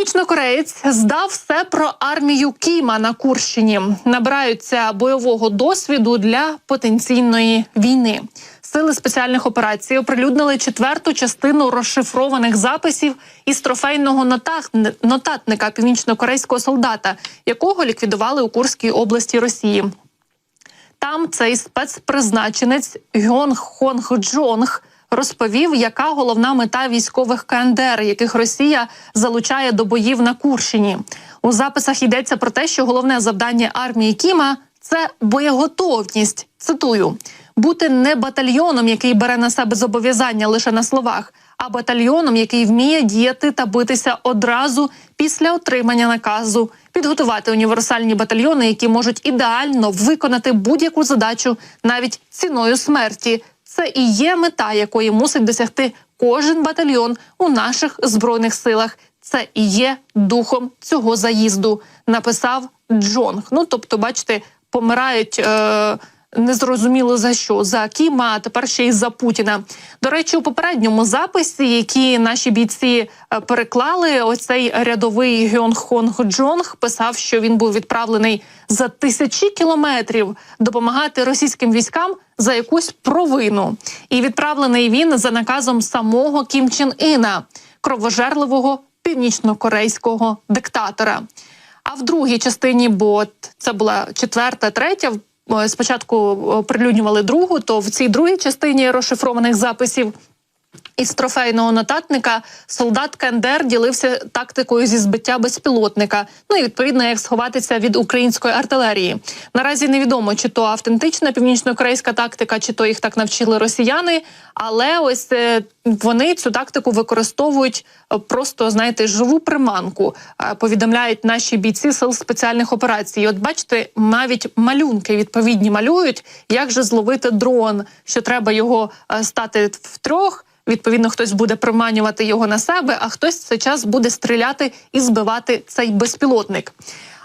Північнокореєць здав все про армію Кіма на Курщині. Набираються бойового досвіду для потенційної війни. Сили спеціальних операцій оприлюднили четверту частину розшифрованих записів із трофейного нотат- нотатника північнокорейського солдата, якого ліквідували у Курській області Росії. Там цей спецпризначенець Гьонг Хонг Джонг розповів, яка головна мета військових КНДР, яких Росія залучає до боїв на Курщині. У записах йдеться про те, що головне завдання армії Кіма це боєготовність. Цитую. Бути не батальйоном, який бере на себе зобов'язання лише на словах, а батальйоном, який вміє діяти та битися одразу після отримання наказу, підготувати універсальні батальйони, які можуть ідеально виконати будь-яку задачу навіть ціною смерті. Це і є мета, якої мусить досягти кожен батальйон у наших збройних силах. Це і є духом цього заїзду, написав Джонг. Ну тобто, бачите, помирають. Е- Незрозуміло за що за Кіма, а тепер ще й за Путіна. До речі, у попередньому записі, які наші бійці е, переклали, оцей рядовий Гьон Хонг Джонг писав, що він був відправлений за тисячі кілометрів допомагати російським військам за якусь провину, і відправлений він за наказом самого Кім Чен Іна, кровожерливого північнокорейського диктатора. А в другій частині, бо це була четверта, третя. Е, Спочатку оприлюднювали другу, то в цій другій частині розшифрованих записів із трофейного нотатника солдат КНДР ділився тактикою зі збиття безпілотника. Ну і відповідно як сховатися від української артилерії. Наразі невідомо, чи то автентична північно-корейська тактика, чи то їх так навчили росіяни. Але ось е, вони цю тактику використовують е, просто знаєте живу приманку. Е, Повідомляють наші бійці сил спеціальних операцій. От бачите, навіть малюнки відповідні малюють, як же зловити дрон, що треба його стати в трьох. Відповідно, хтось буде приманювати його на себе, а хтось в цей час буде стріляти і збивати цей безпілотник.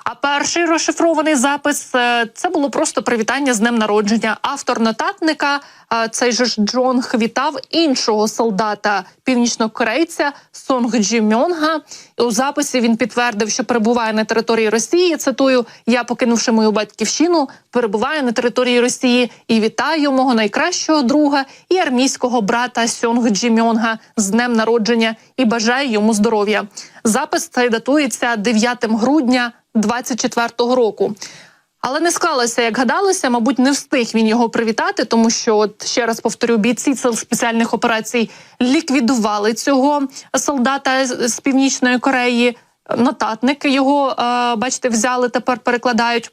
А перший розшифрований запис е, це було просто привітання з днем народження. Автор нотатника, е, цей же ж Джонг, вітав іншого солдата північнокорейця Сонг Джі Мьонга. У записі він підтвердив, що перебуває на території Росії. Цитую: я, покинувши мою батьківщину, перебуваю на території Росії і вітаю мого найкращого друга і армійського брата Сьонг Джі Мьонга з днем народження і бажаю йому здоров'я. Запис цей датується 9 грудня 24-го року. Але не склалося, як гадалося, мабуть, не встиг він його привітати, тому що от ще раз повторю, бійці сил спеціальних операцій ліквідували цього солдата з північної Кореї. Нотатник його, е, бачите, взяли тепер перекладають.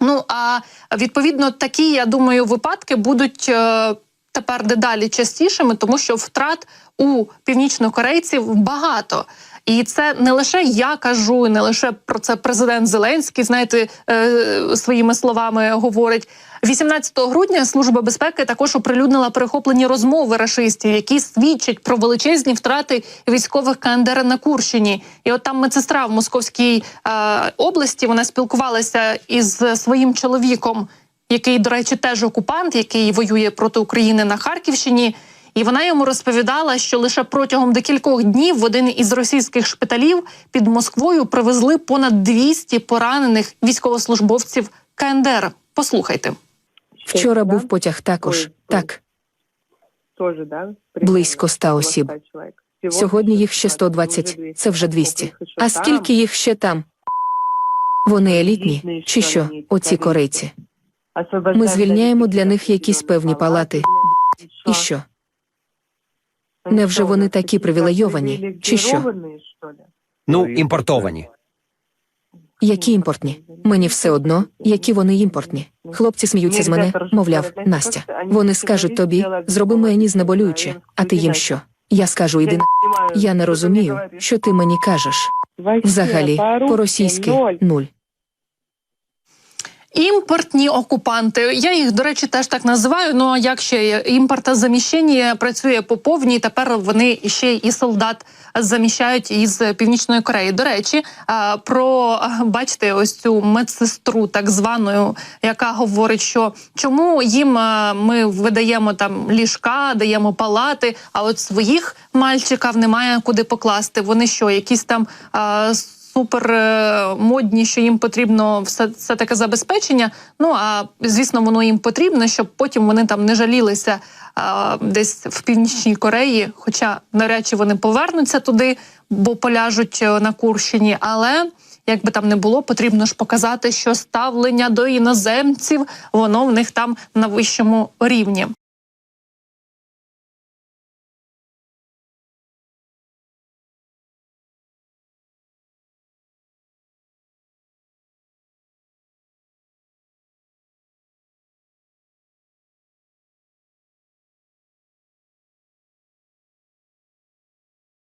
Ну а відповідно такі, я думаю, випадки будуть е, тепер дедалі частішими, тому що втрат у північнокорейців багато. І це не лише я кажу, не лише про це президент Зеленський, знаєте, е, своїми словами говорить. 18 грудня служба безпеки також оприлюднила перехоплені розмови рашистів, які свідчать про величезні втрати військових КНДР на Курщині. І от там медсестра в Московській е, області вона спілкувалася із своїм чоловіком, який, до речі, теж окупант, який воює проти України на Харківщині. І вона йому розповідала, що лише протягом декількох днів в один із російських шпиталів під Москвою привезли понад 200 поранених військовослужбовців КНДР. Послухайте. Вчора був потяг також. Так, близько ста осіб. сьогодні їх ще 120, це вже 200. А скільки їх ще там? Вони елітні, чи що, оці корейці? Ми звільняємо для них якісь певні палати. І що? Невже вони такі привілейовані, чи що? Ну, імпортовані. Які імпортні? Мені все одно, які вони імпортні. Хлопці сміються з мене, мовляв, Настя. Вони скажуть тобі, зроби мені знеболююче, а ти їм що? Я скажу, іди на. Я не розумію, що ти мені кажеш. Взагалі, по-російськи нуль. Імпортні окупанти. Я їх, до речі, теж так називаю. Ну а як ще імпортозаміщення працює по повній. Тепер вони ще і солдат заміщають із Північної Кореї. До речі, про бачите, ось цю медсестру, так званою, яка говорить, що чому їм ми видаємо там ліжка, даємо палати, а от своїх мальчиків немає куди покласти. Вони що, якісь там. А, супер е, модні, що їм потрібно все, все таке забезпечення. Ну а звісно, воно їм потрібно, щоб потім вони там не жалілися а, десь в північній Кореї. Хоча навряд чи вони повернуться туди, бо поляжуть е, на Курщині. Але як би там не було, потрібно ж показати, що ставлення до іноземців воно в них там на вищому рівні.